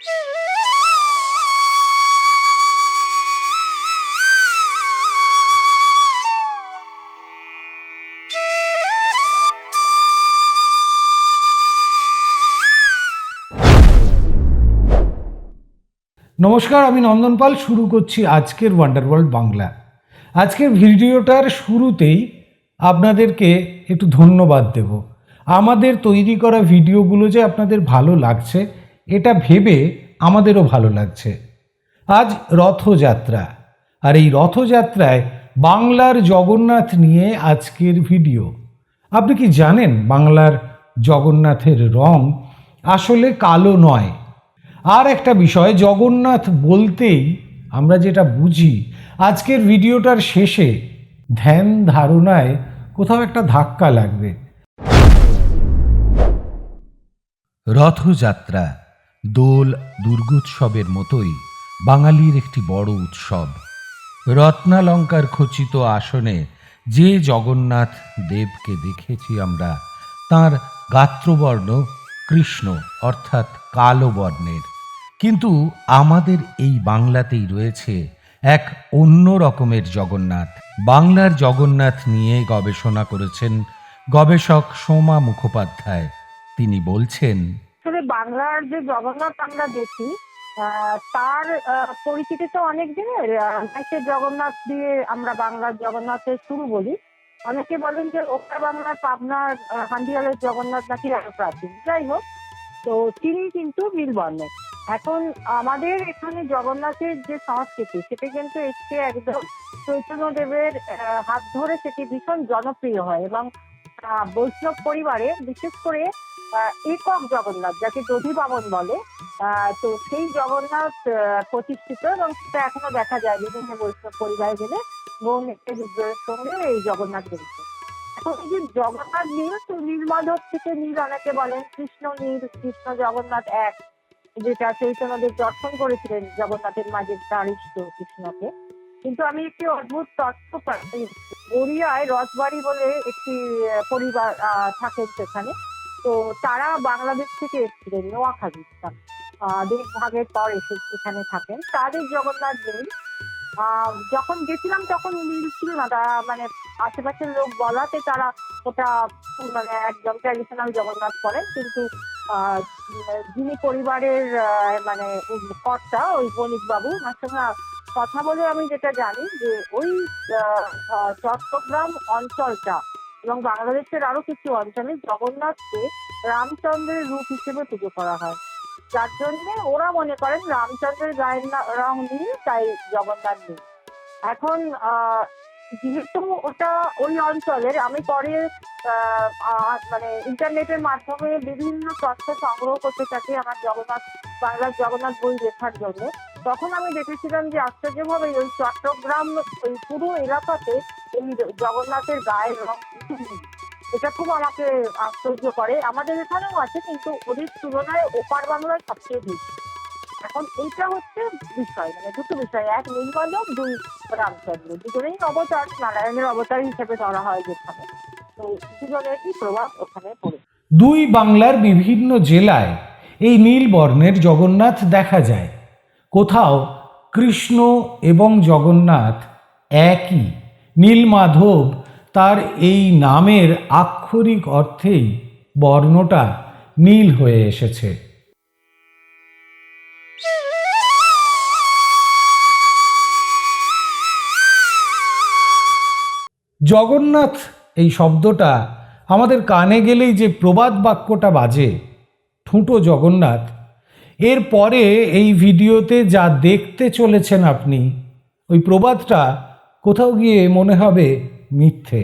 নমস্কার, আমি নন্দনপাল শুরু করছি আজকের ওয়ান্ডার ওয়ার্ল্ড বাংলা। আজকের ভিডিওটার শুরুতেই আপনাদেরকে একটু ধন্যবাদ দেব। আমাদের তৈরি করা ভিডিওগুলো যে আপনাদের ভালো লাগছে এটা ভেবে আমাদেরও ভালো লাগছে। আজ রথযাত্রা। আর এই রথযাত্রায় বাংলার জগন্নাথ নিয়ে আজকের ভিডিও। আপনি কি জানেন বাংলার জগন্নাথের রং আসলে কালো নয়? আর একটা বিষয়, জগন্নাথ বলতেই আমরা যেটা বুঝি, আজকের ভিডিওটার শেষে ধ্যান ধারণায় কোথাও একটা ধাক্কা লাগবে। রথযাত্রা। দোল দুর্গোৎসবের মতোই বাঙালির একটি বড় উৎসব। রত্নালঙ্কার খচিত আসনে যে জগন্নাথ দেবকে দেখেছি আমরা, তার গাত্রবর্ণ কৃষ্ণ অর্থাৎ কালো বর্ণের। কিন্তু আমাদের এই বাংলাতেই রয়েছে এক অন্য রকমের জগন্নাথ। বাংলার জগন্নাথ নিয়ে গবেষণা করেছেন গবেষক সোমা মুখোপাধ্যায়। তিনি বলছেন বাংলার যে জগন্নাথ আমরা দেখি তার পরিচিতি তো অনেক দিনের জগন্নাথ দিয়ে আমরা বাংলার জগন্নাথের শুরু বলি। অনেকে বলেন যে ওপার বাংলার পাবনার হান্ডিয়ালের জগন্নাথ নাকি আরও প্রাচীন যাই হোক তো তিনি কিন্তু নীলবর্ণ এখন আমাদের এখানে জগন্নাথের যে সংস্কৃতি সেটা কিন্তু এসছে একদম চৈতন্য দেবের আহ, হাত ধরে সেটি ভীষণ জনপ্রিয় হয় এবং বৈষ্ণব পরিবারে, বিশেষ করে একক জগন্নাথ, যাকে দধি বামন বলে। তো সেই জগন্নাথ প্রতিষ্ঠিত এবং সেটা এখনও দেখা যায় বিভিন্ন বৈষ্ণব পরিবারে গেলে গৌণ একটি বিগ্রহের সঙ্গে এই জগন্নাথ রয়েছে এখন এই যে জগন্নাথ নীল, তো নীলমাধব থেকে নীল অনেকে বলেন, কৃষ্ণ নীল, কৃষ্ণ জগন্নাথ এক। যেটা চৈতন্যদেব দর্শন করেছিলেন জগন্নাথের মাঝে দাঁড়িষ্ঠ কৃষ্ণকে। কিন্তু আমি একটি অদ্ভুত তথ্য পাই। গড়িয়ায় রথবাড়ি বলে একটি পরিবার থাকেন সেখানে। তো তারা বাংলাদেশ থেকে এসেছিলেন নোয়াখালী। দেশ ভাগের পর এসে এখানে থাকেন। তাদের জগন্নাথ আহ, যখন গেছিলাম তখন নীল ছিল না। তারা মানে আশেপাশের লোক বলাতে তারা ওটা মানে একদম ট্র্যাডিশনাল জগন্নাথ করেন কিন্তু যিনি পরিবারের মানে কর্তা ওই বণিক বাবু ওনার সঙ্গে কথা বলে আমি যেটা জানি যে ওই চট্টগ্রাম অঞ্চলটা এবং বাংলাদেশের আরও কিছু অঞ্চলে জগন্নাথকে রামচন্দ্রের রূপ হিসেবে পুজো করা হয়। যার জন্য ওরা মনে করেন রামচন্দ্রের গায়ের রং নীল তাই জগন্নাথ নীল এখন যেহেতু ওটা ওই অঞ্চলের, আমি পরে মানে ইন্টারনেটের মাধ্যমে বিভিন্ন তথ্য সংগ্রহ করতে থাকি আমার জগন্নাথ, বাংলার জগন্নাথ বই লেখার জন্য। তখন আমি দেখেছিলাম যে আশ্চর্যভাবে ওই চট্টগ্রাম, ওই পুরো এলাকাতে এই জগন্নাথের গায়ের রং। এটা খুব আমাকে আশ্চর্য করে। আমাদের এখানেও আছে, কিন্তু ওদের তুলনায় ওপার বাংলায় সবচেয়ে বেশি। এখন এইটা হচ্ছে বিষয় মানে দুটো বিষয়। এক নীলমাধব দুই রামচন্দ্র। দুজনেই অবতার, নারায়ণের অবতার হিসেবে ধরা হয় যেখানে। তো দুজনেরই প্রভাব ওখানে পড়ে। দুই বাংলার বিভিন্ন জেলায় এই নীল বর্ণের জগন্নাথ দেখা যায়। কোথাও কৃষ্ণ এবং জগন্নাথ একই। নীলমাধব তার এই নামের আক্ষরিক অর্থেই বর্ণটা নীল হয়ে এসেছে। জগন্নাথ এই শব্দটা আমাদের কানে গেলেই যে প্রবাদ বাক্যটা বাজে, ঠুঁটো জগন্নাথ এরপরে এই ভিডিওতে যা দেখতে চলেছেন আপনি, ওই প্রবাদটা কোথাও গিয়ে মনে হবে মিথ্যে।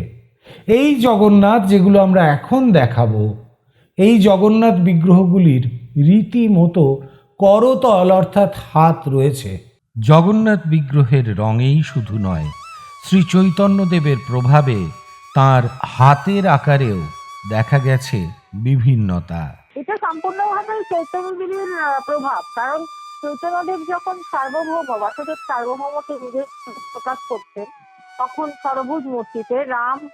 এই জগন্নাথ যেগুলো আমরা এখন দেখাবো, এই জগন্নাথ বিগ্রহগুলির রীতিমতো করতল অর্থাৎ হাত রয়েছে। জগন্নাথ বিগ্রহের রঙেই শুধু নয়, শ্রী চৈতন্যদেবের প্রভাবে তার হাতের আকারেও দেখা গেছে বিভিন্নতা। এটা সম্পূর্ণভাবে চৈতন্যদেবের প্রভাব। কারণ চৈতন্যদেব যখন সার্বভৌম, বাসুদেব সার্বভৌমকে নিজের প্রকাশ করতেন, তখন সরভুজ মূর্তিতে রাম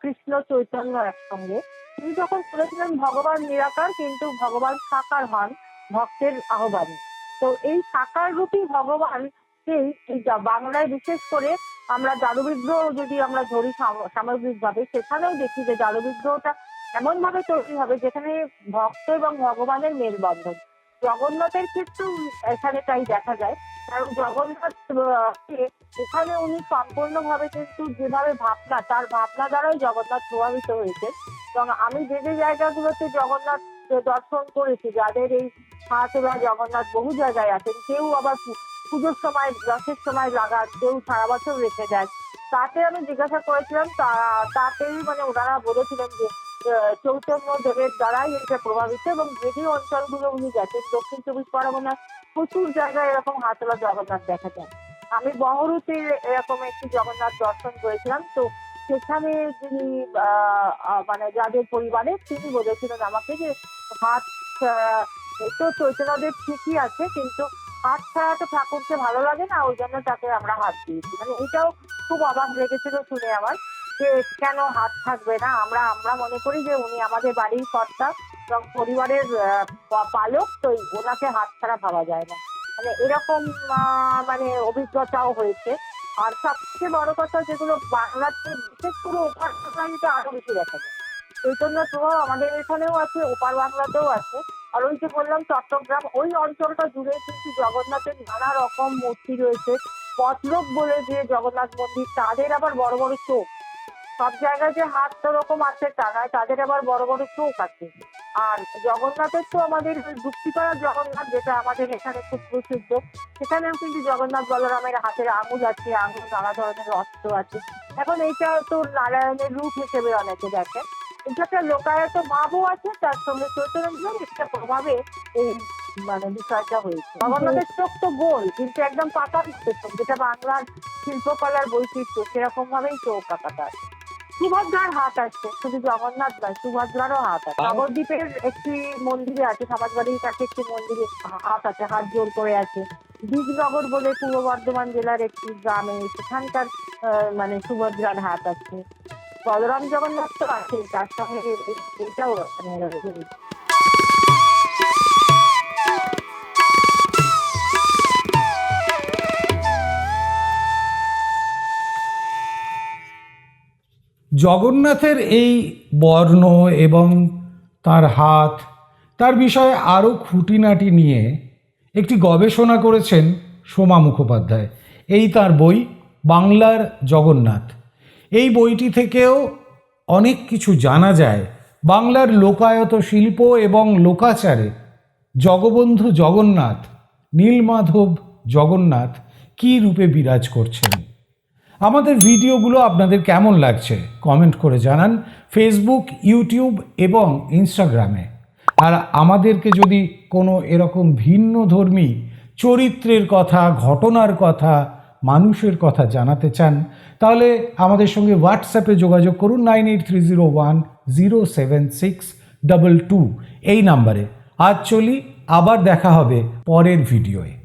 কৃষ্ণ, চৈতন্য একসঙ্গে। তিনি যখন বলেছিলেন ভগবান নিরাকার, কিন্তু ভগবান সাকার হন ভক্তের আহ্বানে। তো এই সাকার রূপী ভগবানকেই এই যা- বাংলায় বিশেষ করে আমরা দারুবিগ্রহ যদি আমরা ধরি সাম- সামগ্রিকভাবে, সেখানেও দেখি যে দারুবিগ্রহটা এমন ভাবে তৈরি হবে যেখানে ভক্ত এবং ভগবানের মেলবন্ধন। জগন্নাথের ক্ষেত্রেও এখানে তাই দেখা যায়। কারণ জগন্নাথ এখানে উনি সম্পূর্ণভাবে কিন্তু যেভাবে ভাবনা, তার ভাবনা দ্বারাই জগন্নাথ প্রভাবিত হয়েছে এবং আমি যে যে জায়গাগুলোতে জগন্নাথ দর্শন করেছি, যাদের এই হাতরা জগন্নাথ বহু জায়গায় আছেন, কেউ আবার পুজোর সময়, রথের সময় লাগান কেউ সারা বছর রেখে দেন। তাতে আমি জিজ্ঞাসা করেছিলাম তাতেই মানে ওনারা বলেছিলেন যে চৈতন্য দেবের দ্বারাই এটা প্রভাবিত এবং যে অঞ্চলগুলো উনি গেছেন, দক্ষিণ চব্বিশ পরগনার প্রচুর জায়গায় এরকম হাতলা জগন্নাথ দেখা যায়। আমি বহরুতে এরকম একটি জগন্নাথ দর্শন করেছিলাম, তো সেখানে যিনি মানে যাদের পরিবারে, তিনি বলেছিলেন আমাকে যে হাত তো চৈতন্যদেব ঠিকই আছে, কিন্তু হাত ছাড়া তো ঠাকুরকে ভালো লাগে না, ওই জন্য তাকে আমরা হাত দিয়েছি। মানে এটাও খুব অবাক লেগেছিল শুনে আমার। যে কেন হাত থাকবে না? আমরা আমরা মনে করি যে উনি আমাদের বাড়ির কর্তা এবং পরিবারের পালক, তো ওনাকে হাত ছাড়া ভাবা যায় না। মানে এরকম মানে অভিজ্ঞতাও হয়েছে। আর সবচেয়ে বড় কথা যেগুলো বাংলাতে বিশেষ করে ওপার বাংলাতে আরও বেশি দেখা যায়। চৈতন্য প্রভাব আমাদের এখানেও আছে, ওপার বাংলাতেও আছে। আর ওই যে বললাম, চট্টগ্রাম, ওই অঞ্চলটা জুড়ে কিন্তু জগন্নাথের নানা রকম মূর্তি রয়েছে। পথলোক বলে যে জগন্নাথ মন্দির, তাদের আবার বড় বড় চোখ। সব জায়গায় যে হাত রকম আছে নয় তাদের আবার বড় বড় চোখ আছে। আর জগন্নাথের তো আমাদের যুক্তিপাড়া জগন্নাথ, যেটা আমাদের এখানে খুব প্রসিদ্ধ, সেখানেও কিন্তু জগন্নাথ বলরামের হাতের আঙুল আছে, আঙুল নানা ধরনের অস্ত্র আছে। এখন এইটা তো নারায়ণের রূপ হিসেবে অনেকে দেখে। এটা একটা লোকায়ত ভাবও আছে, তার সঙ্গে চৈতন্য একটা প্রভাবে এই মানে বিষয়টা হয়েছে। জগন্নাথের চোখ তো গোল, কিন্তু একদম পাতা যেটা বাংলার শিল্পকলার বৈশিষ্ট্য সেরকম ভাবেই চোখ আঁকাটা আছে সুভদ্রার হাত আছে শুধু জগন্নাথ নয় সুভদ্রারও হাত আছে। নবদ্বীপের একটি মন্দিরে আছে সমাজবাড়ির কাছে একটি মন্দিরে হাত আছে হাত জোর করে আছে। বীজনগর বলে পূর্ব বর্ধমান জেলার একটি গ্রামে সেখানকার মানে সুভদ্রার হাত আছে। বলরাম জগন্নাথ তো আছে তার সঙ্গে এটাও জগন্নাথের এই বর্ণ এবং তার হাত, তার বিষয়ে আরও খুঁটিনাটি নিয়ে একটি গবেষণা করেছেন সোমা মুখোপাধ্যায়। এই তার বই, বাংলার জগন্নাথ। এই বইটি থেকেও অনেক কিছু জানা যায়। বাংলার লোকায়ত শিল্প এবং লোকাচারে জগবন্ধু জগন্নাথ, নীলমাধব জগন্নাথ কী রূপে বিরাজ করছেন? আমাদের ভিডিওগুলো আপনাদের কেমন লাগছে কমেন্ট করে জানান ফেসবুক ইউটিউব এবং ইনস্টাগ্রামে আর আমাদেরকে যদি কোনো এরকম ভিন্ন ধর্মী চরিত্রের কথা, ঘটনার কথা, মানুষের কথা জানাতে চান, তাহলে আমাদের সঙ্গে হোয়াটসঅ্যাপে যোগাযোগ করুন nine eight three zero one zero seven six double two এই নাম্বারে। আজ চলি, আবার দেখা হবে পরের ভিডিওয়ে।